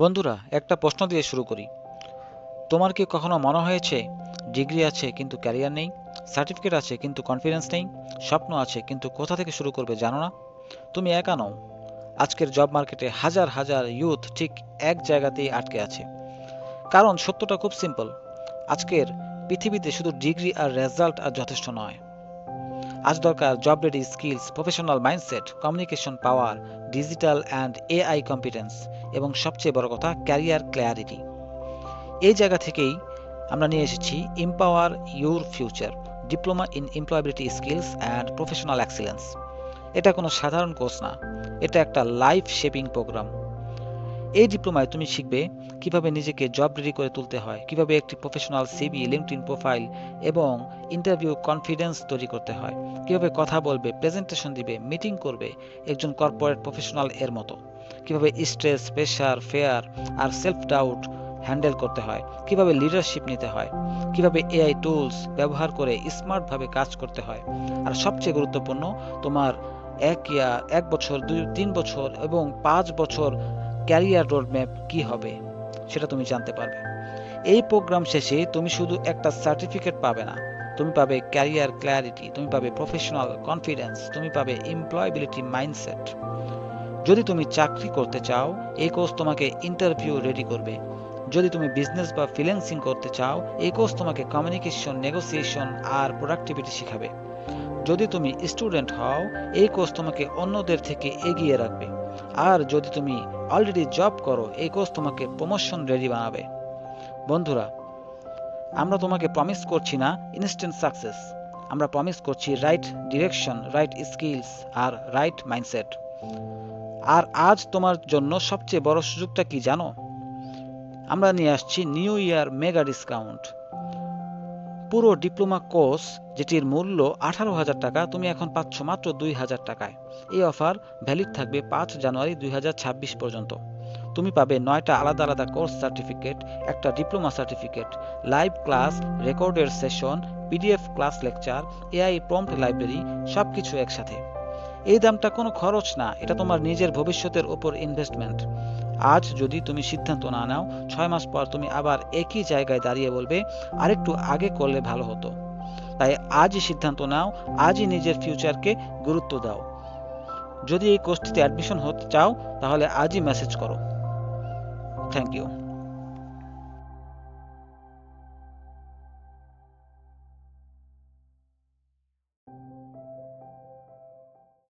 বন্ধুরা, একটা প্রশ্ন দিয়ে শুরু করি। তোমার কি কখনো মনে হয়েছে, ডিগ্রি আছে কিন্তু ক্যারিয়ার নেই, সার্টিফিকেট আছে কিন্তু কনফিডেন্স নেই, স্বপ্ন আছে কিন্তু কোথা থেকে শুরু করবে জানো না? তুমি একা নও। আজকের জব মার্কেটে হাজার হাজার ইউথ ঠিক এক জায়গাতেই আটকে আছে। কারণ সত্যটা খুব সিম্পল, আজকের পৃথিবীতে শুধু ডিগ্রি আর রেজাল্ট আর যথেষ্ট নয়। আজ দরকার job ready skills professional mindset communication power digital and AI competence এবং সবচেয়ে বড় কথা ক্যারিয়ার ক্ল্যারিটি এই জায়গা থেকেই আমরা নিয়ে এসেছি empower your future diploma in employability skills and professional excellence এটা কোনো সাধারণ কোর্স না, এটা একটা লাইফ শেপিং প্রোগ্রাম এই ডিপ্লোমায় তুমি শিখবে কীভাবে নিজেকে জব রেডি করে তুলতে হয়, কীভাবে একটি প্রফেশনাল সিবি লিঙ্কডইন প্রোফাইল এবং ইন্টারভিউ কনফিডেন্স তৈরি করতে হয়, কীভাবে কথা বলবে প্রেজেন্টেশন দিবে মিটিং করবে একজন কর্পোরেট প্রফেশনাল এর মতো, কীভাবে স্ট্রেস প্রেশার ফেয়ার আর সেলফ ডাউট হ্যান্ডেল করতে হয়, কীভাবে লিডারশিপ নিতে হয়, কীভাবে এআই টুলস ব্যবহার করে স্মার্টভাবে কাজ করতে হয় আর সবচেয়ে গুরুত্বপূর্ণ তোমার এক ইয়ার এক বছর, দুই, তিন বছর এবং পাঁচ বছর ক্যারিয়ার রোডম্যাপ কি হবে, সেটা তুমি জানতে পারবে। এই প্রোগ্রাম শেষে তুমি শুধু একটা সার্টিফিকেট পাবে না, তুমি পাবে ক্যারিয়ার ক্ল্যারিটি তুমি পাবে প্রফেশনাল কনফিডেন্স তুমি পাবে এমপ্লয়াবিলিটি মাইন্ডসেট যদি তুমি চাকরি করতে চাও, এই কোর্স তোমাকে ইন্টারভিউ রেডি করবে। যদি তুমি বিজনেস বা ফ্রিল্যান্সিং করতে চাও, এই কোর্স তোমাকে কমিউনিকেশন নেগোসিয়েশন আর প্রোডাক্টিভিটি শেখাবে। যদি তুমি স্টুডেন্ট হও, এই কোর্স তোমাকে অন্যদের থেকে এগিয়ে রাখবে। আর যদি তুমি অলরেডি জব করো, এই কোর্স তোমাকে প্রমোশন রেডি বানাবে। বন্ধুরা, আমরা তোমাকে প্রমিস করছি না ইনস্ট্যান্ট সাকসেস আমরা প্রমিস করছি রাইট ডিরেকশন রাইট স্কিলস আর রাইট মাইন্ডসেট আর আজ তোমার জন্য সবচেয়ে বড় সুযোগটা কি জানো? আমরা নিয়ে আসছি নিউ ইয়ার মেগা ডিসকাউন্ট পুরো ডিপ্লোমা কোর্স যেটির মূল্য আঠারো হাজার টাকা, তুমি এখন পাচ্ছ মাত্র দুই হাজার টাকায়। এই অফার ভ্যালিড থাকবে পাঁচ জানুয়ারি দুই পর্যন্ত। তুমি পাবে নয়টা আলাদা আলাদা কোর্স সার্টিফিকেট, একটা ডিপ্লোমা সার্টিফিকেট, লাইভ ক্লাস, রেকর্ডের session, PDF class lecture, AI prompt library, সবকিছু একসাথে। এই দামটা কোনো খরচ না, এটা তোমার নিজের ভবিষ্যতের উপর ইনভেস্টমেন্ট। আজ যদি তুমি সিদ্ধান্ত না নাও, ছয় মাস পর তুমি আবার একই জায়গায় দাঁড়িয়ে বলবে, আরেকটু আগে করলে ভালো হতো। তাই আজই সিদ্ধান্ত নাও, আজই নিজের ফিউচারকে গুরুত্ব দাও। যদি এই কোর্সটিতে অ্যাডমিশন হতে চাও, তাহলে আজই মেসেজ করো। Thank you.